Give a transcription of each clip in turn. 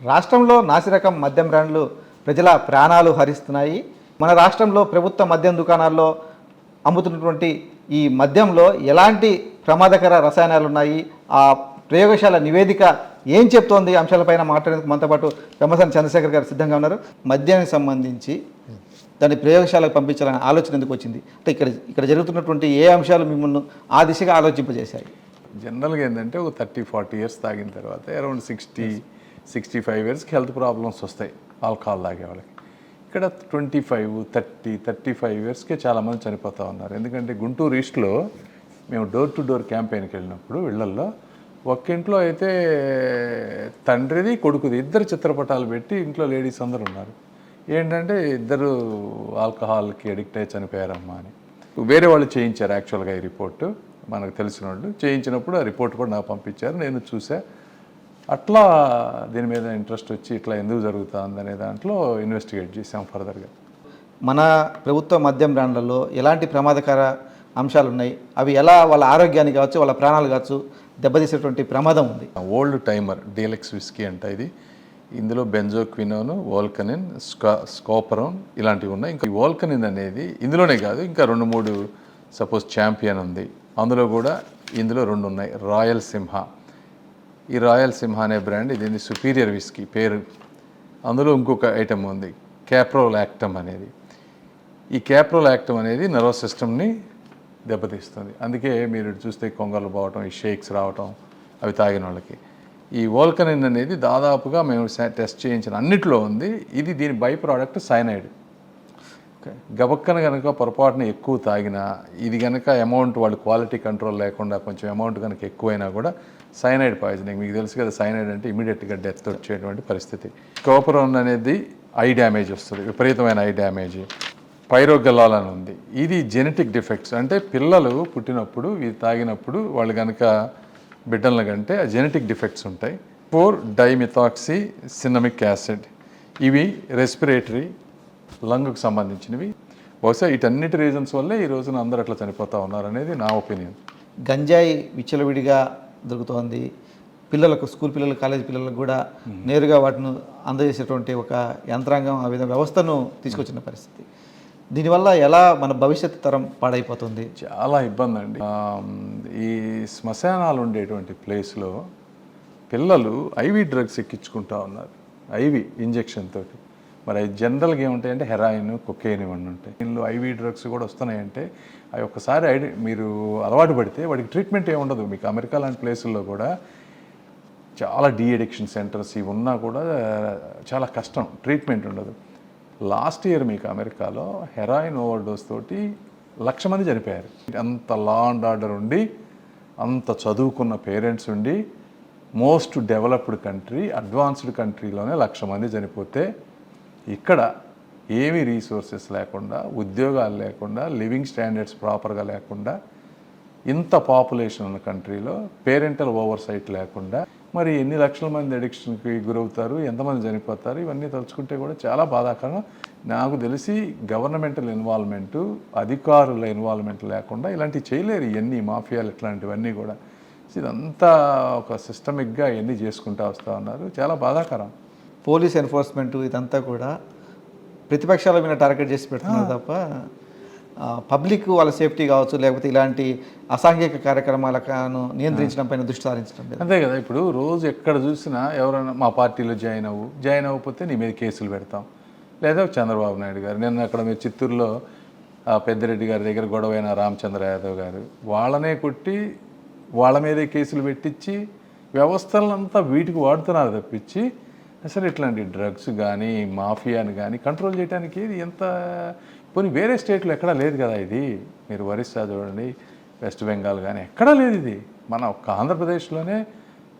రాష్ట్రంలో నాసిరకం మద్యం బ్రాండ్లు ప్రజల ప్రాణాలు హరిస్తున్నాయి. మన రాష్ట్రంలో ప్రభుత్వ మద్యం దుకాణాల్లో అమ్ముతున్నటువంటి ఈ మద్యంలో ఎలాంటి ప్రమాదకర రసాయనాలు ఉన్నాయి ఆ ప్రయోగశాల నివేదిక ఏం చెప్తోంది? అంశాలపైన మాట్లాడేందుకు మనతో పాటు పెమ్మసాని చంద్రశేఖర్ గారు సిద్ధంగా ఉన్నారు. మద్యానికి సంబంధించి దాన్ని ప్రయోగశాలకు పంపించాలనే ఆలోచన ఎందుకు వచ్చింది? అంటే ఇక్కడ ఇక్కడ జరుగుతున్నటువంటి ఏ అంశాలు మిమ్మల్ని ఆ దిశగా ఆలోచింపజేశాయి? జనరల్గా ఏంటంటే ఒక థర్టీ ఫార్టీ ఇయర్స్ తాగిన తర్వాత అరౌండ్ సిక్స్టీ సిక్స్టీ ఫైవ్ ఇయర్స్కి హెల్త్ ప్రాబ్లమ్స్ వస్తాయి. ఆల్కహాల్ తాగే వాళ్ళకి. ఇక్కడ twenty five thirty thirty five ఇయర్స్కే చాలామంది చనిపోతూ ఉన్నారు. ఎందుకంటే గుంటూరు ఈస్ట్లో మేము డోర్ టు డోర్ క్యాంపెయిన్కి వెళ్ళినప్పుడు ఇళ్ళల్లో ఒక్క ఇంట్లో అయితే తండ్రిది కొడుకుది ఇద్దరు చిత్రపటాలు పెట్టి ఇంట్లో లేడీస్ అందరు ఉన్నారు. ఏంటంటే ఇద్దరు ఆల్కహాల్కి అడిక్ట్ అయ్యి చనిపోయారమ్మా అని. వేరే వాళ్ళు చేయించారు యాక్చువల్గా ఈ రిపోర్టు మనకు తెలిసిన వాళ్ళు చేయించినప్పుడు ఆ రిపోర్ట్ కూడా నాకు పంపించారు. నేను చూసా. అట్లా దీని మీద ఇంట్రెస్ట్ వచ్చి ఇట్లా ఎందుకు జరుగుతుంది అనే దాంట్లో ఇన్వెస్టిగేట్ చేసాం ఫర్దర్గా మన ప్రభుత్వ మద్యం బ్రాండ్లలో ఎలాంటి ప్రమాదకర అంశాలు ఉన్నాయి? అవి ఎలా వాళ్ళ ఆరోగ్యాన్ని కావచ్చు వాళ్ళ ప్రాణాలు కావచ్చు దెబ్బతీసేటువంటి ప్రమాదం ఉంది? ఓల్డ్ టైమర్ డీలెక్స్ విస్కీ అంట ఇది. ఇందులో బెంజోక్వినోన్ వోల్కనిన్ స్కా స్కోపరోన్ ఇలాంటివి ఉన్నాయి. ఇంకా వోల్కనిన్ అనేది ఇందులోనే కాదు ఇంకా రెండు మూడు సపోజ్ ఛాంపియన్ ఉంది. అందులో కూడా ఇందులో రెండు ఉన్నాయి రాయల్ సింహ ఈ రాయల్ సింహ అనే బ్రాండ్ ఇది సుపీరియర్ విస్కీ పేరు. అందులో ఇంకొక ఐటమ్ ఉంది క్యాప్రోల్ యాక్టమ్ అనేది. ఈ క్యాప్రోలాక్టమ్ అనేది నర్వస్ సిస్టమ్ని దెబ్బతీస్తుంది. అందుకే మీరు చూస్తే కొంగలు పోవటం ఈ షేక్స్ రావటం అవి తాగిన వాళ్ళకి. ఈ వోల్కనిన్ అనేది దాదాపుగా మేము టెస్ట్ చేయించిన అన్నిట్లో ఉంది. ఇది దీని బై ప్రోడక్ట్ సైనైడ్. గబక్కన కనుక పొరపాటున ఎక్కువ తాగినా ఇది కనుక అమౌంట్ వాళ్ళు క్వాలిటీ కంట్రోల్ లేకుండా కొంచెం అమౌంట్ కనుక ఎక్కువైనా కూడా సైనైడ్ పాయిజనింగ్ మీకు తెలుసు కదా సైనైడ్ అంటే ఇమీడియట్గా డెత్ వచ్చేటువంటి పరిస్థితి. కోపరోన్ అనేది ఐ డ్యామేజ్ వస్తుంది విపరీతమైన ఐ డ్యామేజ్ పైరోగల్లాల్ అని ఉంది. ఇది జెనెటిక్ డిఫెక్ట్స్ అంటే పిల్లలు పుట్టినప్పుడు ఇది తాగినప్పుడు వాళ్ళు కనుక బిడ్డల కంటే ఆ జెనెటిక్ డిఫెక్ట్స్ ఉంటాయి. ఫోర్ డైమిథాక్సీ సినమిక్ యాసిడ్ ఇవి రెస్పిరేటరీ లంగ్కు సంబంధించినవి. బహుశా వీటన్నిటి రీజన్స్ వల్లే ఈ రోజున అందరూ అట్లా చనిపోతూ ఉన్నారనేది నా ఒపీనియన్ గంజాయి విచ్చలవిడిగా దొరుకుతోంది పిల్లలకు స్కూల్ పిల్లలు కాలేజ్ పిల్లలకు కూడా నేరుగా వాటిని అందజేసేటువంటి ఒక యంత్రాంగం ఆ విధంగా వ్యవస్థను తీసుకొచ్చిన పరిస్థితి. దీనివల్ల ఎలా మన భవిష్యత్తు తరం పాడైపోతుంది? చాలా ఇబ్బంది అండి ఈ శ్మశానాలు ఉండేటువంటి ప్లేస్లో పిల్లలు ఐవి డ్రగ్స్ ఎక్కించుకుంటా ఉన్నారు. ఐవి ఇంజెక్షన్ తోటి. మరి అవి జనరల్గా ఏముంటాయంటే హెరాయిన్ కొకేన్ ఇవన్నీ ఉంటాయి. దీనిలో ఐవీ డ్రగ్స్ కూడా వస్తున్నాయంటే అవి ఒక్కసారి ఐడి మీరు అలవాటు పడితే వాడికి ట్రీట్మెంట్ ఏమి ఉండదు మీకు అమెరికా లాంటి ప్లేసుల్లో కూడా చాలా డీ అడిక్షన్ సెంటర్స్ ఇవి ఉన్నా కూడా చాలా కష్టం ట్రీట్మెంట్ ఉండదు. లాస్ట్ ఇయర్ మీకు అమెరికాలో హెరాయిన్ ఓవర్ డోస్ తోటి లక్ష మంది చనిపోయారు. అంత లా అండ్ ఆర్డర్ ఉండి అంత చదువుకున్న పేరెంట్స్ ఉండి మోస్ట్ డెవలప్డ్ కంట్రీ అడ్వాన్స్డ్ కంట్రీలోనే లక్ష మంది చనిపోతే ఇక్కడ ఏమీ రీసోర్సెస్ లేకుండా ఉద్యోగాలు లేకుండా లివింగ్ స్టాండర్డ్స్ ప్రాపర్గా లేకుండా ఇంత పాపులేషన్ ఉన్న కంట్రీలో పేరెంటల్ ఓవర్ సైట్ లేకుండా మరి ఎన్ని లక్షల మంది అడిక్షన్కి గురవుతారు ఎంతమంది చనిపోతారు ఇవన్నీ తలుచుకుంటే కూడా చాలా బాధాకరం నాకు తెలిసి గవర్నమెంటల్ ఇన్వాల్వ్మెంటు అధికారుల ఇన్వాల్వ్మెంట్ లేకుండా ఇలాంటివి చేయలేరు. ఇవన్నీ మాఫియాలు ఇట్లాంటివన్నీ కూడా. ఇదంతా ఒక సిస్టమిక్గా ఇవన్నీ చేసుకుంటూ వస్తూ ఉన్నారు. చాలా బాధాకరం. పోలీస్ ఎన్ఫోర్స్మెంట్ ఇదంతా కూడా ప్రతిపక్షాల మీద టార్గెట్ చేసి పెడుతున్నారు తప్ప పబ్లిక్ వాళ్ళ సేఫ్టీ కావచ్చు లేకపోతే ఇలాంటి అసాంఘిక కార్యక్రమాలను నియంత్రించడం పైన దృష్టి సారించడం లేదు. అంతే కదా ఇప్పుడు రోజు ఎక్కడ చూసినా ఎవరైనా మా పార్టీలో జాయిన్ అవ్వు జాయిన్ అవ్వకపోతే నీ మీద కేసులు పెడతాం. లేదా చంద్రబాబు నాయుడు గారు నేను అక్కడ మీరు చిత్తూరులో పెద్దిరెడ్డి గారి దగ్గర గొడవైన రామచంద్ర యాదవ్ గారు వాళ్ళనే కొట్టి వాళ్ళ మీదే కేసులు పెట్టించి వ్యవస్థలంతా వీటికి వాడుతున్నారు తప్పించి అసలు ఇట్లాంటి డ్రగ్స్ కానీ మాఫియాని కానీ కంట్రోల్ చేయడానికి ఇది ఎంత పోనీ వేరే స్టేట్లో ఎక్కడా లేదు కదా ఇది. మీరు ఒరిస్సా చూడండి వెస్ట్ బెంగాల్ కానీ ఎక్కడా లేదు ఇది. మన ఒక్క ఆంధ్రప్రదేశ్లోనే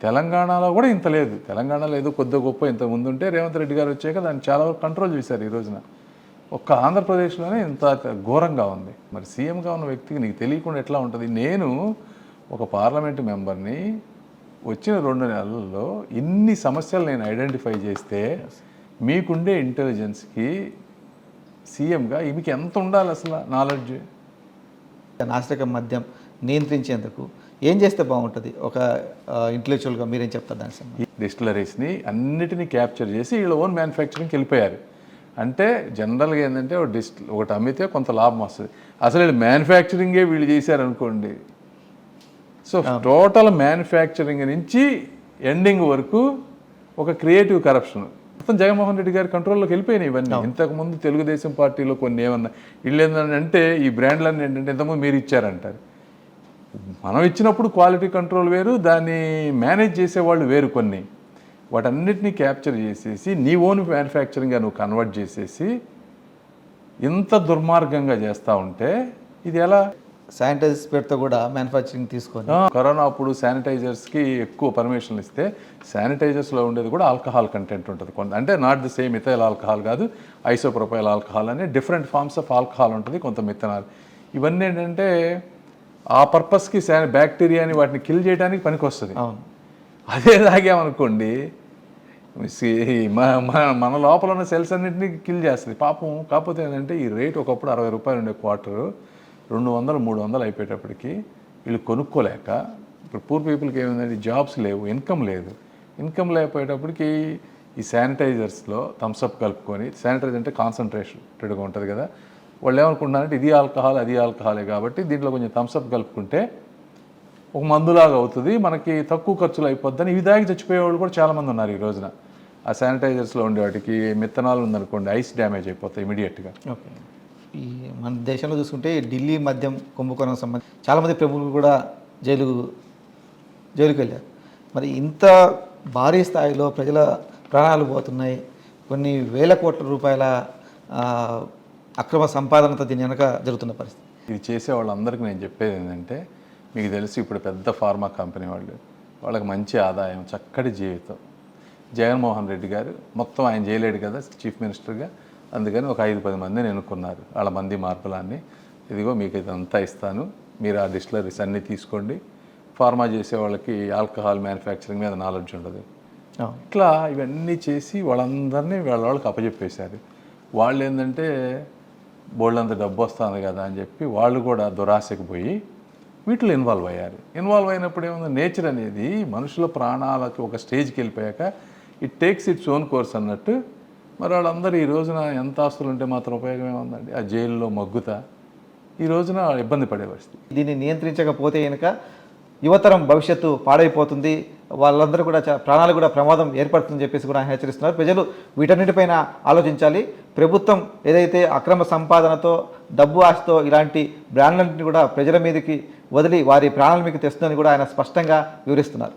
తెలంగాణలో కూడా ఇంత లేదు. తెలంగాణలో ఏదో కొద్ది గొప్ప ఇంత ముందుంటే రేవంత్ రెడ్డి గారు వచ్చాక దాన్ని చాలా వరకు కంట్రోల్ చేశారు ఈ రోజున. ఒక్క ఆంధ్రప్రదేశ్లోనే ఇంత ఘోరంగా ఉంది. మరి సీఎంగా ఉన్న వ్యక్తికి నీకు తెలియకుండా ఎట్లా ఉంటుంది? నేను ఒక పార్లమెంటు మెంబర్ని వచ్చిన రెండు నెలల్లో ఇన్ని సమస్యలు నేను ఐడెంటిఫై చేస్తే మీకుండే ఇంటెలిజెన్స్కి సీఎంగా ఈమెకి ఎంత ఉండాలి అసలు నాలెడ్జ్? నాసిరకం మద్యం నియంత్రించేందుకు ఏం చేస్తే బాగుంటుంది? ఒక ఇంటలెక్చువల్గా మీరేం చెప్తారు దాని సంబంధించి ఈ డిస్టిలరీస్ని అన్నిటినీ క్యాప్చర్ చేసి వీళ్ళ ఓన్ మ్యానుఫ్యాక్చరింగ్కి వెళ్ళిపోయారు. అంటే జనరల్గా ఏంటంటే ఒక డిస్ ఒకటి అమ్మితే కొంత లాభం వస్తుంది. అసలు వీళ్ళు మ్యానుఫ్యాక్చరింగే వీళ్ళు చేశారనుకోండి సో టోటల్ మ్యానుఫ్యాక్చరింగ్ నుంచి ఎండింగ్ వరకు ఒక క్రియేటివ్ కరప్షన్ మొత్తం జగన్మోహన్ రెడ్డి గారి కంట్రోల్లోకి వెళ్ళిపోయినాయి ఇవన్నీ. ఇంతకుముందు తెలుగుదేశం పార్టీలో కొన్ని ఏమన్నా వీళ్ళు ఏంటంటే ఈ బ్రాండ్లన్నీ ఏంటంటే ఇంతకుముందు మీరు ఇచ్చారంటారు. మనం ఇచ్చినప్పుడు క్వాలిటీ కంట్రోల్ వేరు దాన్ని మేనేజ్ చేసేవాళ్ళు వేరు కొన్ని. వాటన్నిటిని క్యాప్చర్ చేసేసి నీ ఓన్ మ్యానుఫ్యాక్చరింగ్గా నువ్వు కన్వర్ట్ చేసేసి ఇంత దుర్మార్గంగా చేస్తూ ఉంటే ఇది ఎలా? శానిటైజర్స్ పేరుతో కూడా మ్యానుఫ్యాక్చరింగ్ తీసుకొని కరోనా అప్పుడు శానిటైజర్స్కి ఎక్కువ పర్మిషన్లు ఇస్తే శానిటైజర్స్లో ఉండేది కూడా ఆల్కహాల్ కంటెంట్ ఉంటుంది. కొంత అంటే not the same ethyl alcohol కాదు ఐసోప్రొపైల్ ఆల్కహాల్ అని డిఫరెంట్ ఫార్మ్స్ ఆఫ్ ఆల్కహాల్ ఉంటుంది కొంత మిత్తనాలు ఇవన్నీ ఏంటంటే ఆ పర్పస్కి శా బ్యాక్టీరియాని వాటిని కిల్ చేయడానికి పనికొస్తుంది. అవును. అదే తాగామనుకోండి మన లోపల ఉన్న సెల్స్ అన్నింటినీ కిల్ చేస్తుంది. పాపం కాకపోతే ఏంటంటే ఈ రేట్ ఒకప్పుడు అరవై రూపాయలు ఉండే క్వార్టర్. రెండు వందలు మూడు వందలు అయిపోయేటప్పటికి వీళ్ళు కొనుక్కోలేక ఇప్పుడు పూర్ పీపుల్కి ఏమైందంటే జాబ్స్ లేవు ఇన్కమ్ లేదు. ఇన్కమ్ లేకపోయేటప్పటికి ఈ శానిటైజర్స్లో థమ్స్అప్ కలుపుకొని శానిటైజర్ అంటే కాన్సన్ట్రేషన్గా ఉంటుంది కదా వాళ్ళు ఏమనుకుంటున్నారంటే ఇది ఆల్కహాల్ అది ఆల్కహాలే కాబట్టి దీంట్లో కొంచెం థమ్స్అప్ కలుపుకుంటే ఒక మందులాగా అవుతుంది మనకి తక్కువ ఖర్చులు అయిపోద్దని ఇవి దాగి చచ్చిపోయే వాళ్ళు కూడా చాలామంది ఉన్నారు ఈ రోజున. ఆ శానిటైజర్స్లో ఉండే వాటికి మిత్తనాలు ఉందనుకోండి ఐస్ డ్యామేజ్ అయిపోతాయి ఇమీడియట్గా. ఓకే. ఈ మన దేశంలో చూసుకుంటే ఢిల్లీ మద్యం కుంభకోణం సంబంధించి చాలామంది ప్రముఖులు కూడా జైలు జైలుకి వెళ్ళారు. మరి ఇంత భారీ స్థాయిలో ప్రజల ప్రాణాలు పోతున్నాయి. కొన్ని వేల కోట్ల రూపాయల అక్రమ సంపాదనతో దీని వెనక జరుగుతున్న పరిస్థితి. ఇది చేసే వాళ్ళందరికీ నేను చెప్పేది ఏంటంటే మీకు తెలుసు ఇప్పుడు పెద్ద ఫార్మా కంపెనీ వాళ్ళు వాళ్ళకి మంచి ఆదాయం చక్కటి జీవితం. జగన్మోహన్ రెడ్డి గారు మొత్తం ఆయన చేయలేడు కదా చీఫ్ మినిస్టర్గా. అందుకని ఒక ఐదు పది మందిని ఎన్నుకున్నారు. వాళ్ళ మంది మార్పులాన్ని. ఇదిగో మీకు ఇదంతా ఇస్తాను. మీరు ఆ డిస్టిలరీస్ అన్నీ తీసుకోండి. ఫార్మా చేసే వాళ్ళకి ఆల్కహాల్ మ్యానుఫ్యాక్చరింగ్ మీద నాలెడ్జ్ ఉండదు. ఇట్లా ఇవన్నీ చేసి వాళ్ళందరినీ వాళ్ళ వాళ్ళకి అప్పచెప్పేశారు. వాళ్ళు ఏంటంటే బోళ్ళంత డబ్బు వస్తుంది కదా అని చెప్పి వాళ్ళు కూడా దురాశకు పోయి వీటిలో ఇన్వాల్వ్ అయ్యారు. ఇన్వాల్వ్ అయినప్పుడు ఏముంది? నేచర్ అనేది మనుషుల ప్రాణాలకి ఒక స్టేజ్కి వెళ్ళిపోయాక it takes its own course అన్నట్టు మరి వాళ్ళందరూ ఈ రోజున ఎంత ఆస్తులు ఉంటే మాత్రం ఉపయోగం ఏముందండి ఆ జైల్లో మగ్గుతా ఈ రోజున ఇబ్బంది పడే పరిస్థితి. దీన్ని నియంత్రించకపోతే కనుక యువతరం భవిష్యత్తు పాడైపోతుంది. వాళ్ళందరూ కూడా ప్రాణాలు కూడా ప్రమాదం ఏర్పడుతుందని చెప్పేసి కూడా ఆయన హెచ్చరిస్తున్నారు. ప్రజలు వీటన్నిటిపైన ఆలోచించాలి. ప్రభుత్వం ఏదైతే అక్రమ సంపాదనతో డబ్బు ఆశతో ఇలాంటి బ్రాండ్లన్నింటినీ కూడా ప్రజల మీదకి వదిలి వారి ప్రాణాల మీకు తెస్తుందని కూడా ఆయన స్పష్టంగా వివరిస్తున్నారు.